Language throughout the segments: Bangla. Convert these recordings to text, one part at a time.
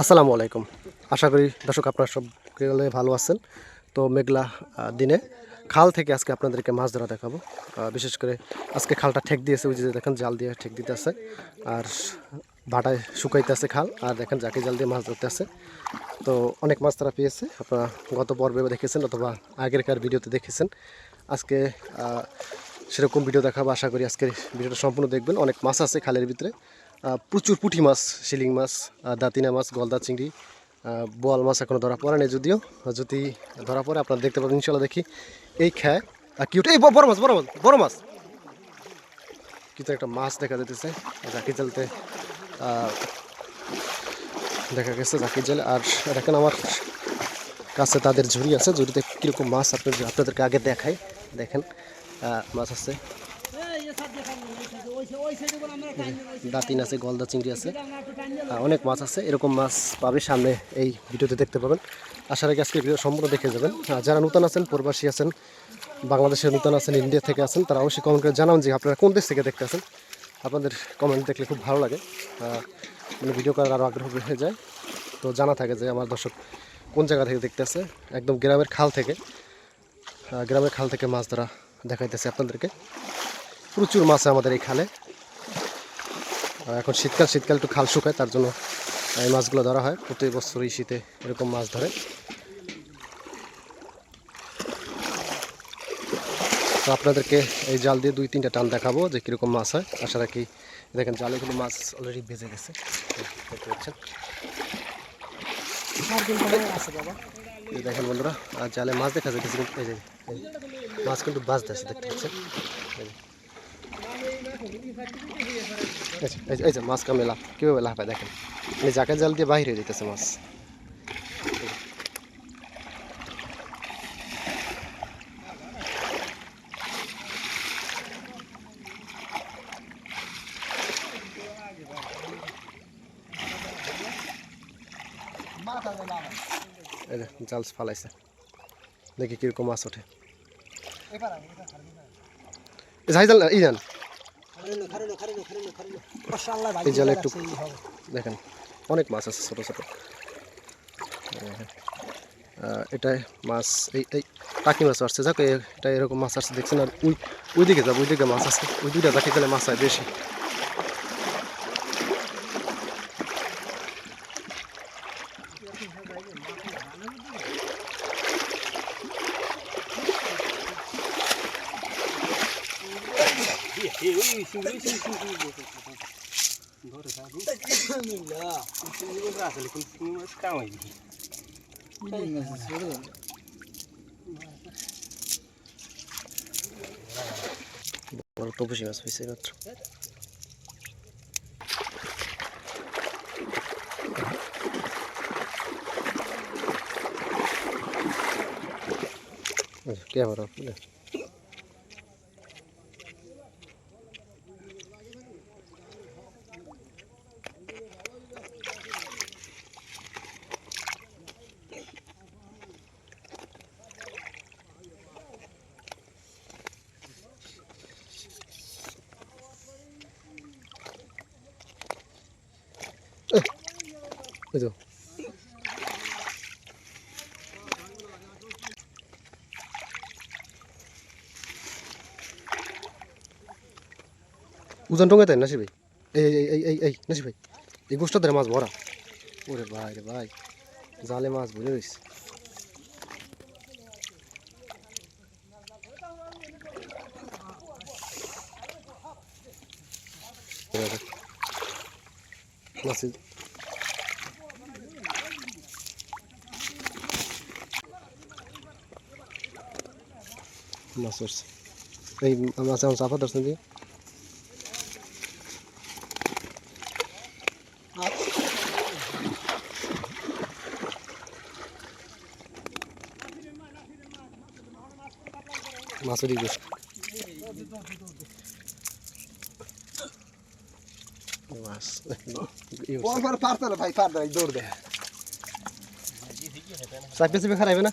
আসসালামু আলাইকুম। আশা করি দর্শক আপনারা সব গেলে ভালো আছেন। তো মেঘলা দিনে খাল থেকে আজকে আপনাদেরকে মাছ ধরা দেখাবো। বিশেষ করে আজকে খালটা ঠেক দিয়েছে ওই যে দেখেন জাল দিয়ে ঠেক দিতে আছে। আর ভাটায় শুকাইতে আছে খাল আর দেখেন জাকে জাল দিয়ে মাছ ধরতে আছে। তো অনেক মাছ তারা পেয়েছে। আপনারা গত পর্বে দেখেছেন অথবা আগেরকার ভিডিওতে দেখেছেন। আজকে সেরকম ভিডিও দেখাবো, আশা করি আজকের ভিডিওটা সম্পূর্ণ দেখবেন। অনেক মাছ আছে খালের ভিতরে। প্রচুর পুঁটি মাছ, শিলিং মাছ দাতিনা মাছ, গলদা চিংড়ি বোয়াল মাছ এখনও ধরা পড়ে নেই যদিও। যদি ধরা পড়ে, আপনারা দেখতে পাবেন ইনশাল্লাহ দেখি। এই খায় আর কি এই বড় মাছ বড় মাছ বড় মাছ। কিন্তু একটা মাছ দেখা যেতেছে জাকি জালতে দেখা গেছে জাকি জাল আর দেখেন আমার কাছে তাদের ঝুড়ি আছে। ঝুড়িতে কীরকম মাছ আপনাদের আপনাদেরকে আগে দেখাই। দেখেন। মাছ আছে। দাঁতিন আছে, গলদা চিংড়ি আছে। অনেক মাছ আছে, এরকম মাছ পাবে সামনে এই ভিডিওতে দেখতে পাবেন। আশা রাখি আজকে ভিডিও সম্পূর্ণ দেখে যাবেন। যারা নূতন আছেন, প্রবাসী আছেন, বাংলাদেশের নূতন আছেন, ইন্ডিয়া থেকে আছেন, তারা অবশ্যই কমেন্ট করে জানান যে আপনারা কোন দেশ থেকে দেখতে আছেন। আপনাদের কমেন্ট দেখলে খুব ভালো লাগে। মানে ভিডিও করার আরও আগ্রহ হয়ে যায়। তো জানা থাকে যে আমার দর্শক কোন জায়গা থেকে দেখতে আছে একদম গ্রামের খাল থেকে। গ্রামের খাল থেকে মাছ ধরা দেখাইতেছে আপনাদেরকে। প্রচুর মাছ আমাদের এই খালে এখন শীতকাল শীতকাল একটু খাল শুকায়, তার জন্য এই মাছগুলো ধরা হয়। প্রতি বছরই শীতে এরকম মাছ ধরে। তো আপনাদেরকে এই জাল দিয়ে দুই, তিনটা টান দেখাবো যে কীরকম মাছ হয়। আশা রাখি দেখেন জালে কিন্তু মাছ অলরেডি ভেজে গেছে। দেখতে পাচ্ছেন। এই দেখেন বন্ধুরা আর জালে মাছ দেখা যাচ্ছে কিন্তু এই যে এই মাছ কিন্তু বাজতেছে দেখতে পাচ্ছেন এই যে। এই যে- এই যে- এই যে মাছ কামেলা কীভাবে লাফায় দেখেন এই জাকের জাল দিয়ে বাহির হয়ে যেতেছে মাছ জাল ফালাইছে। দেখি কীরকম মাছ ওঠে। দেখেন, অনেক মাছ আছে ছোট ছোট। এটাই মাছ, এই এই টাকি মাছ আসছে। যাক এটা এরকম মাছ আসছে, দেখছেন? আর ওই ওই দিকে যাব ওই দিকে মাছ আছে ওই দুইটা জাকি গেলে মাছ হয় বেশি। বড় তপসী মাছ হয়েছে মাত্র ক্যামেরা এই তো উজান টঙ্গে তাই নাসি ভাই? এই এই এই এই এই নাসি ভাই, এই গোষ্ঠটা ধরে মাছ ভরা। ওরে ভাই রে ভাই, জালে মাছ ভরে মাছ ধরছে এই মাছ এখন চাপা ধরছেন গোষ্ঠ মাছ এই হচ্ছে। পারতো না ভাই পারতো না দৌড় দেয় চাপে চাপে খারাইবে না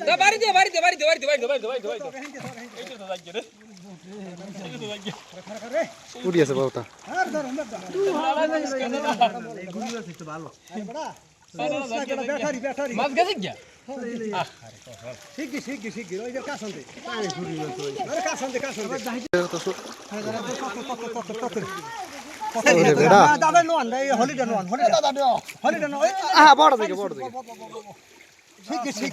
দা বাড়ি দে বাড়ি দে বাড়ি দে বাড়ি দে বাড়ি দে বাড়ি দে বাড়ি দে। বাড়ি। এইটা তো দাগ রে বড় দেখে বড় দেখে ঠিক ঠিক